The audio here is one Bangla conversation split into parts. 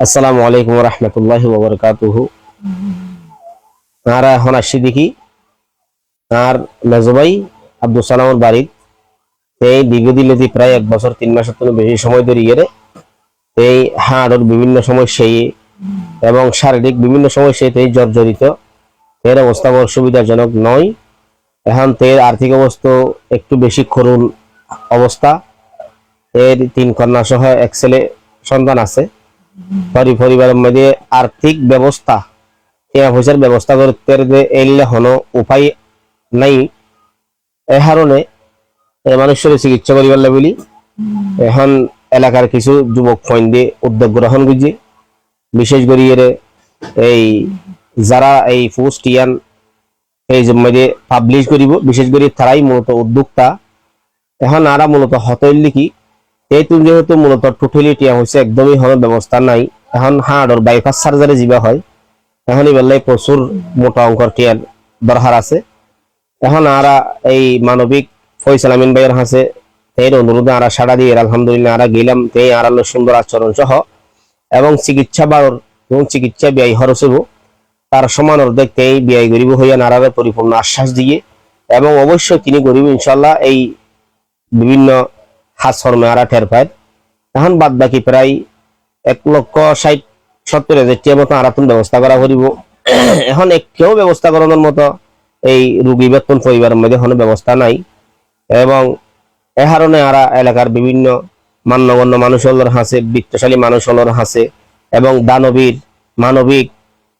আসসালামু আলাইকুম রহমতুল্লাহ ওবরকাতুহু আর এখন আসছি দেখি আর মেজবাই আব্দুল সালামের বাড়ির এই দীর্ঘদিন এটি প্রায় এক বছর, তিন মাসের থেকে বেশি সময় ধরে ইয়ে এই হাড়ের বিভিন্ন সমস্যায় এবং শারীরিক বিভিন্ন সমস্যাতে জর্জরিত। এর অবস্থা বড় সুবিধাজনক নয়। এখন তের আর্থিক অবস্থা একটু বেশি করুণ অবস্থা। এর তিন কন্যা সহ এক ছেলে সন্তান আছে। পরি পরিবারের মধ্যে আর্থিক ব্যবস্থা, টিয়া পয়সার ব্যবস্থা করতে এলে হনো উপায় নাই। এ কারণে মানুষের চিকিৎসা করিবার বলি এখন এলাকার কিছু যুবক দিয়ে উদ্যোগ গ্রহণ করছে। বিশেষ করে এই যারা এই পোস্ট ইয়ান এই মধ্যে পাবলিশ করিব, বিশেষ করে তারাই মূলত উদ্যোক্তা। এখন আরা মূলত হতইল লিখি এই তুমি যেহেতু মূলত টোটালি টিয়া হয়েছে একদমই হওয়ার ব্যবস্থা নাই। এখন হাড়র বাইপাস সার্জারি যিবা হয়, এখন এবেলায় প্রচুর মোটা অঙ্কর টিয়ার দরকার আছে। এখন আরা এই মানবিক ফয়সাল আমিন ভাইয়ের হাসে এর অনুরোধে আরা সাড়া দিয়ে আলহামদুলিল্লাহ আরা গেলাম তেই আরালো সুন্দর আচরণ সহ। এবং চিকিৎসা বাড়র এবং চিকিৎসা ব্যয় হইব তার সমান অর্ধেক তেই ব্যয় গরিব হইয়া নারারে পরিপূর্ণ আশ্বাস দিয়ে। এবং অবশ্যই তিনি গরিব ইনশাল্লাহ এই বিভিন্ন হাস ফর্মে আরা টের পায় এখন বাদ বাকি প্রায় এক লক্ষ ষাট, সত্তর হাজার টিয়া মতো আরাতুন ব্যবস্থা করা করিব। এখন একটিও ব্যবস্থা করানোর মতো এই রুগী বেতন পরিবারের মধ্যে কোনো ব্যবস্থা নাই। এবং এ কারণে আরা এলাকার বিভিন্ন মান্যগণ্য মানুষ হলোর হাসে, বৃত্তশালী মানুষ হলোর হাসে, এবং দানবীর, মানবিক,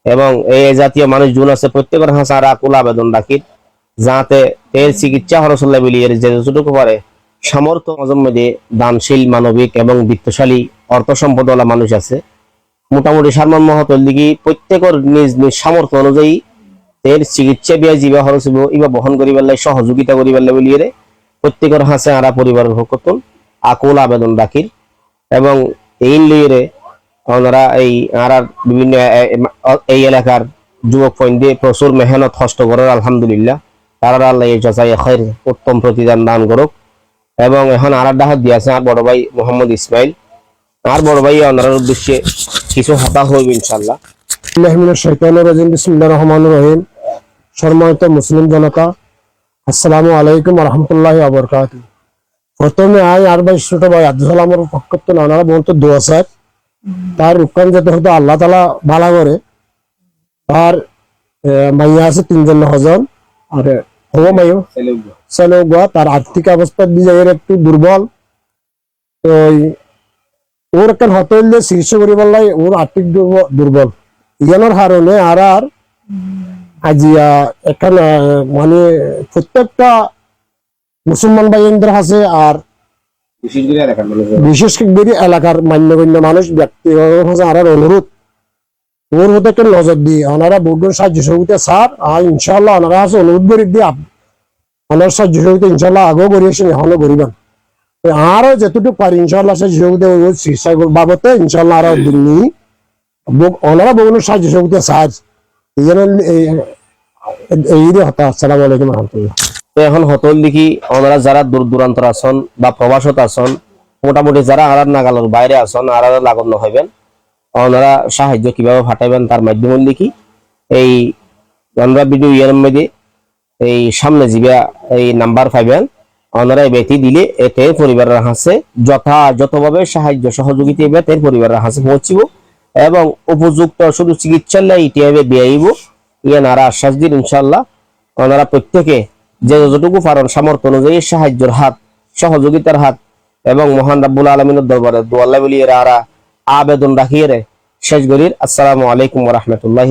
এবং এই জাতীয় মানুষ জুন আছে, প্রত্যেকের হাসে আরা আকুল আবেদন রাখি যাতে এর চিকিৎসা খরচল্লা বিলিয়ে যে যতটুকু পারে সামর্থ্য মধ্যে দানশীল, মানবিক এবং বৃত্তশালী অর্থ সম্পদওয়ালা মানুষ আছে। মোটামুটি সারমর্ম হতল দিকে প্রত্যেকের নিজ নিজ সামর্থ্য অনুযায়ী এর চিকিৎসা ব্যয় জীবা খরচ হইব, ইবা বহন করিবার লাই, সহযোগিতা করিবার লাই বলিয়ে প্রত্যেকের হাসে আরা পরিবারের ভক্তন আকুল আবেদন রাখির এবং এই লিয়ে ওনারা এই আরার বিভিন্ন এই এলাকার যুবক পয়েন্ট প্রচুর মেহনত কষ্ট করার আলহামদুলিল্লাহ। তারা আল্লাহ খৈর, উত্তম প্রতিদান দান করুক। এবং এখন আর ডাহাত দিয়েছে আর বড় ভাই মোহাম্মদ ইসমাইল। আর বড় ভাই ওনার উদ্দেশ্যে কিছু হতা হইব ইনশাল্লাহ শৈতানুর রাজিম। রহিম। সম্মানিত মুসলিম জনতা আসসালামু আলাইকুম রহমতুল্লাহি আবরকাত প্রথমে আই আর ভাই ছোট ভাই আব্দুল সালামের পক্ষ থেকে নানারা বলতো দোয়া স্যার। তার রুকান যেতে হয়তো আল্লাহ তালা ভালো করে। আহ, মাইয়া আছে তিনজন হজন। আর হব মাইও ছেলে গোয়া তার আর্থিক অবস্থা বিজয়ের একটু দুর্বল তো ওর একটা হতইলে চিকিৎসা করিবার লাগে ওর আর্থিক দুর্ব- দুর্বল ইয়ানোর কারণে আর আর আজিয়া এখানে মানে প্রত্যেকটা মুসলমান ভাইদের আছে আর বিশেষ করে এলাকার করে মান্যগণ্য মানুষ ব্যক্তি কাছে আর আর অনুরোধ ওর মধ্যে একটা নজর দিয়ে, ওনারা বহুজন সাহায্য সহযোগিতা স্যার, আর ইনশাল্লাহ ওনারা আছে, অনুরোধ করে দিয়ে ওনার সাহায্য সহযোগিতা ইনশাল্লাহ আগেও করিয়েছেন এখনও করিবেন আরও যতটুকু পারি ইনশাল্লাহ সাহায্য সহযোগিতা ওই চিকিৎসা বাবদে ইনশাল্লাহ আরও দিন নিই। ওনারা বহুজন সাহায্য সহযোগিতা স্যার। এই জন্য এই- যে হতা, আসসালামু আলাইকুম রহমতুল্লাহ। তো এখন হতল দেখি, ওনারা যারা দূর দূরান্তর আসন বা প্রবাসত আসন মোটামুটি যারা আরার নাগালের বাইরে আসন আরার লাগন হইবেন। ওনারা সাহায্য কীভাবে ফাটাইবেন তার মাধ্যমে লিখি এই আমরা ভিডিও ইয়ের মধ্যে এই সামনে জিবা এই নাম্বার পাইবেন। এই ব্যক্তি দিলে এতে পরিবারের হাসে যথাযথভাবে সাহায্য সহযোগিতা তের পরিবারের হাসে পৌঁছিব এবং উপযুক্ত শুধু চিকিৎসার লাই ইতিহাবে বেআইব ইয়ে নারা আশ্বাস দিন ইনশাল্লাহ ওনারা প্রত্যেকে যে যতটুকু পারেন সামর্থ্য অনুযায়ী সাহায্যের হাত, সহযোগিতার হাত এবং মহান রাব্বুল আলমিনের দরবারে দোয়াল্লা বলিয়ে আরা আবেদন রাখিয়ে শেষ গরির আসসালামু আলাইকুম রহমতুল্লাহ